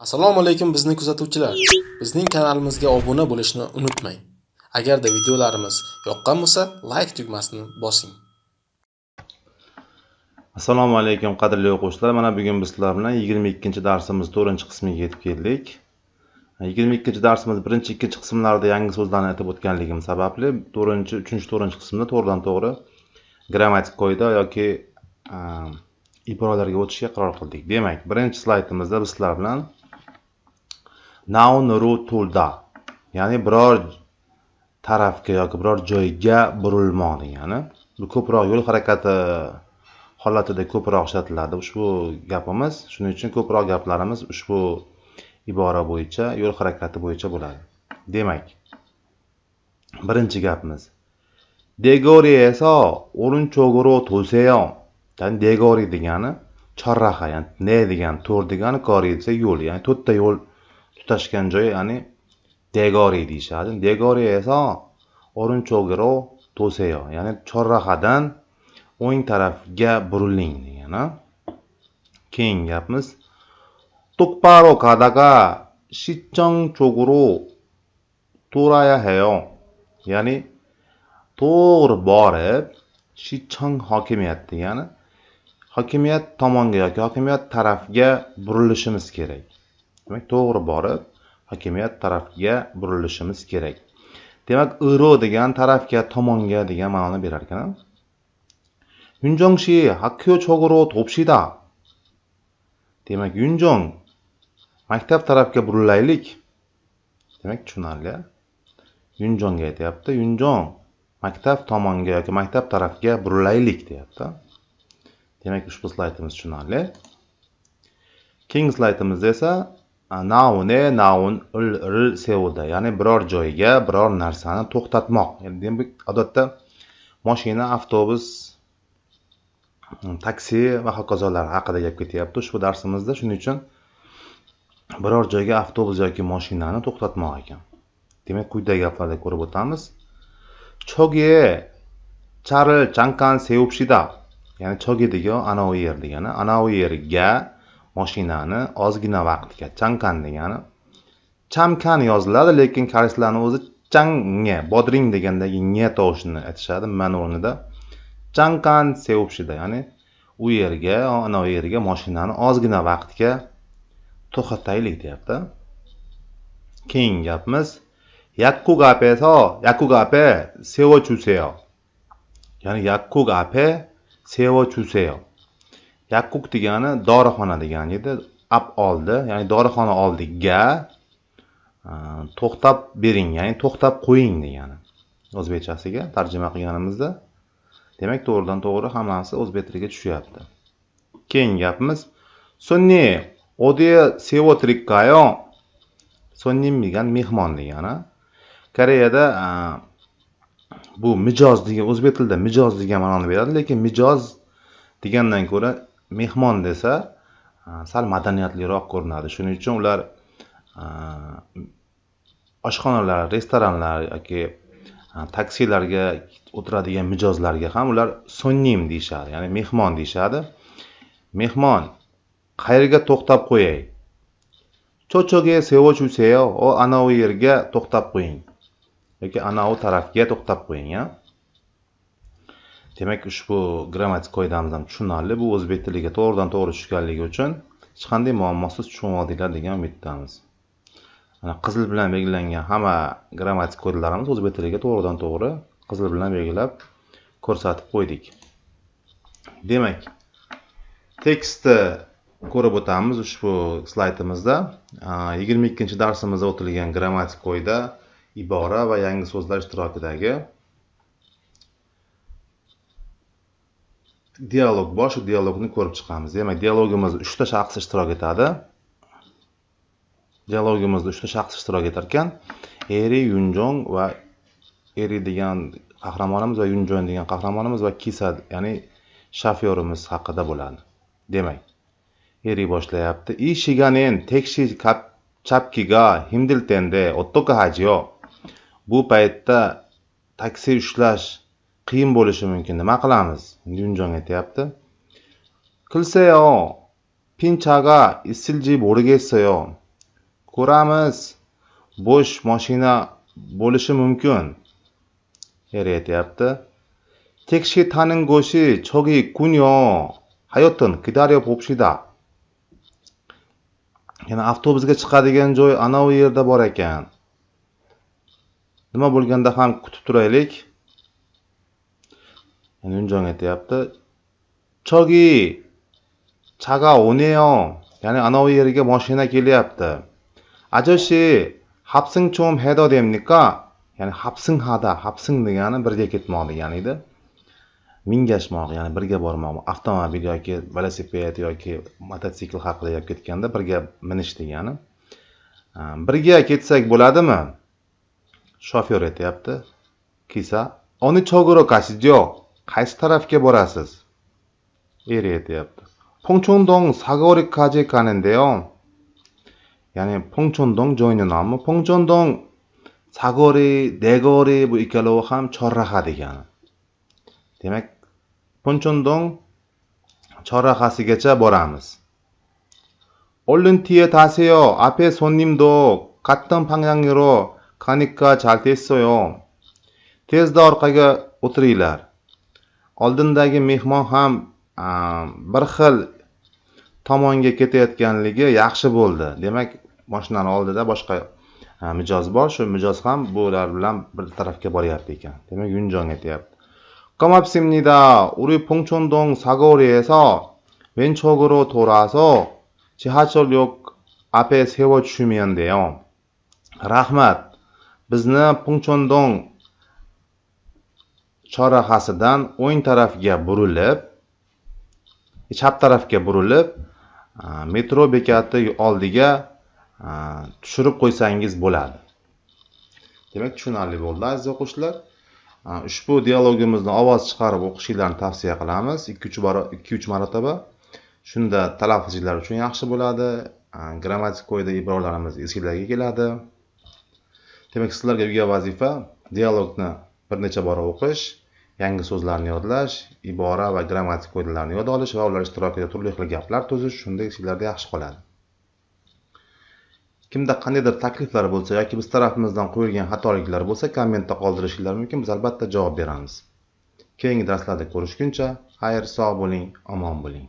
Assalomu alaykum bizni kuzatuvchilar. Bizning kanalimizga obuna bo'lishni unutmang. Agarda videolarimiz yoqqan bo'lsa, like tugmasini bosing. Assalomu alaykum qadrli o'quvchilar. Mana bugun biz sizlar bilan 22-darsimiz 4-qismiga yetib keldik. 22-darsimiz 1-2 qismlarida yangi so'zlarni aytib o'tganligim sababli 4-chi, 3-4 qismda to'g'ridan to'g'ri grammatik qoida yoki ehm, iboralarga o'tishga qaror qildik. Demak, birinchi slaydimizda biz sizlar bilan noun ru tulda. Ya'ni biror tarafga yoki biror joyga burilmoq degani bu ko'proq yo'l harakati holatida ko'proq ishlatiladi. Ushbu gapimiz shuning uchun ko'proq gaplarimiz ushbu ibora bo'yicha yo'l harakati bo'yicha bo'ladi. Demak birinchi gapimiz. Degoriyeso o'rinchog'ro to'seyo ya'ni degori degani chorraha ya'ni ne degani to'r degani kori desa yo'l ya'ni to'rtta yo'l tutashgan joy, ya'ni degori deyishadi. Degori에서 오른쪽으로 도세요. ya'ni chorrahadan o'ng tarafga buriling degani. Keyingi gapimiz 똑바로 가다가 시청 쪽으로 돌아야 해요. ya'ni to'g'ri borib shichong hokimiyat degani hokimiyat tomonga yoki hokimiyat tarafga burilishimiz kerak. Demak, to'g'ri borib hokimiyat tarafiga burilishimiz kerak. Demak, iro degan tarafga, tomonga degan ma'noni berar ekan. 윤정 씨 학교 쪽으로 돕시다. Demak, Yunjong maktab tarafga burilaylik. Demak, tushunarli. Yunjongga aytyapti. Yunjong maktab tomonga yoki maktab tarafga burilaylik deyapti. Demak, ushbu slaydimiz tushunarli. Keyingi slaydimizda esa nauni navni navnul sevuldi ya'ni biror joyga biror narsani to'xtatmoq. Demak odatda moshina avtobus mm, taksi va hokazolar haqida gap ketyapti. Ushbu darsimizda shuning uchun biror joyga avtobus yoki moshinani to'xtatmoq ekan. Demak quyidagi gaplarda ko'rib o'tamiz. Choge charl chankan sevubshida ya'ni choge degan anavi yer degani anavi yerga moshinani ozgina vaqtga chankan degani chamkan yoziladi lekin koreyslarni o'zi change bodring degandagi nye tovushini aytishadi man o'rnida. Chankan sevishida ya'ni u yerga anavi yerga moshinani ozgina vaqtga to'xtataylik deyapti. Keyingi gapimiz yakku gapeso yakku gape sevo chuseo ya'ni yakku gape sevo chuseo yakkuk degani dorixona degani edi. Ab oldi ya'ni dorixona oldiga e, to'xtab bering ya'ni to'xtab qo'ying degani o'zbekchasiga tarjima qilganimizda. Demak to'g'ridan to'g'ri hammasi o'zbek tiliga tushyapti. Keyingi gapimiz sunni odiya sevotrikkayo sunnim degani mehmon degani. Koreyada e, bu mijoz degan o'zbek tilida mijoz degan ma'noni beradi lekin mijoz degandan ko'ra mehmon desa sal madaniyatliroq ko'rinadi. Shuning uchun ular oshxonalar, restoranlar yoki taksilarga o'tiradigan mijozlarga ham ular sonnim deyishadi, ya'ni mehmon deyishadi. Mehmon qayerga to'xtab qo'yay? Cho'cho'ga sevochuseyo o anavi yerga to'xtab qo'ying. yoki anavi tarafga to'xtab qo'ying, ha. Demak, ushbu grammatik qoidamiz ham tushunarli. Bu o'zbek tiliga to'g'ridan to'g'ri tushganligi uchun hech qanday muammosiz tushunib oldinglar degan umiddamiz. Mana qizil bilan belgilangan hamma grammatik qoidalarimiz o'zbek tiliga to'g'ridan to'g'ri qizil bilan belgilab ko'rsatib qo'ydik. Demak, tekstni ko'rib o'tamiz ushbu slaydimizda. 22-darsimizda o'tilgan grammatik qoida ibora va yangi so'zlar ishtirokidagi dialog bor shu dialogni ko'rib chiqamiz. Demak dialogimizda uchta shaxs ishtirok etadi. Dialogimizda uchta shaxs ishtirok etar ekan. Eri yunjong va eri degan qahramonimiz va yunjong degan qahramonimiz va kisa ya'ni shofyorimiz haqida bo'ladi. Demak eri boshlayapti. I shiganen tekshi chapkiga himdiltende ottoka hajiyo. Bu paytda taksi ushlash qiyin bo'lishi mumkin. Nima qilamiz? Yunjong aytyapti. 글쎄요. 빈 차가 있을지 모르겠어요. ko'ramiz bo'sh mashina bo'lishi mumkin er aytyapti tekshi taning go'shi 저기 있군요 hayotin 기다려 봅시다 yana avtobusga chiqadigan joy anavi yerda bor ekan nima bo'lganda ham kutib turaylik yana unjon aytyapti 저기 차가 오네요 ya'ni anavi yerga mashina kelyapti ajoshi habsing 좀 해도 됩니까 ya'ni habsing hada habsing degani birga ketmoq degani edi mingashmoq ya'ni birga bormoq avtomobil yoki velosiped yoki mototsikl haqida gap ketganda birga minish degani Ha, birga ketsak bo'ladimi shofyor aytyapti kisa oni chog'iro 가시죠 Qaysi tarafga borasiz eri aytyapti 퐁촌동 사거리까지 가는데요 ya'ni 퐁촌동 joyni nomi 퐁촌동 사거리 ne거리 bu ikkalovi ham chorraha degani demak 퐁촌동 chorrahasigacha boramiz 얼른 뒤에 타세요 앞에 손님도 같은 방향으로 가니까 잘 됐어요 tezda orqaga o'tiringlar oldindagi mehmon ham ah, bir xil tomonga ketayotganligi yaxshi bo'ldi demak mashinani oldida boshqa ah, mijoz bor shu mijoz ham bular bilan bir tarafga boryapti ekan demak yunjon aytyapti 고맙습니다. 우리 봉촌동 사거리에서 왼쪽으로 돌아서 지하철역 앞에 세워주시면 돼요. rahmat bizni punchondong chorrahasidan o'ng tarafga burilib chap tarafga burilib metro bekati oldiga tushirib qo'ysangiz bo'ladi. Demak tushunarli bo'ldi aziz o'quvchilar. Ushbu dialogimizni ovoz chiqarib o'qishinglarni tavsiya qilamiz. Ikki uch baro ikki uch marotaba. Shunda talaffuzinglar uchun yaxshi bo'ladi. Grammatik qo'yida iboralarimiz esinglarga keladi. Demak sizlarga uyga vazifa dialogni bir necha bora o'qish yangi so'zlarni yodlash ibora va grammatik qoidalarni yod olish va ular ishtirokida turli xil gaplar tuzish shunda esinglarda yaxshi qoladi. Kimda qandaydir takliflar bo'lsa yoki biz tarafimizdan qo'yilgan xatoliklar bo'lsa kommentda qoldirishinglar mumkin biz albatta javob beramiz. Keyingi darslarda ko'rishguncha xayr sog' bo'ling omon bo'ling.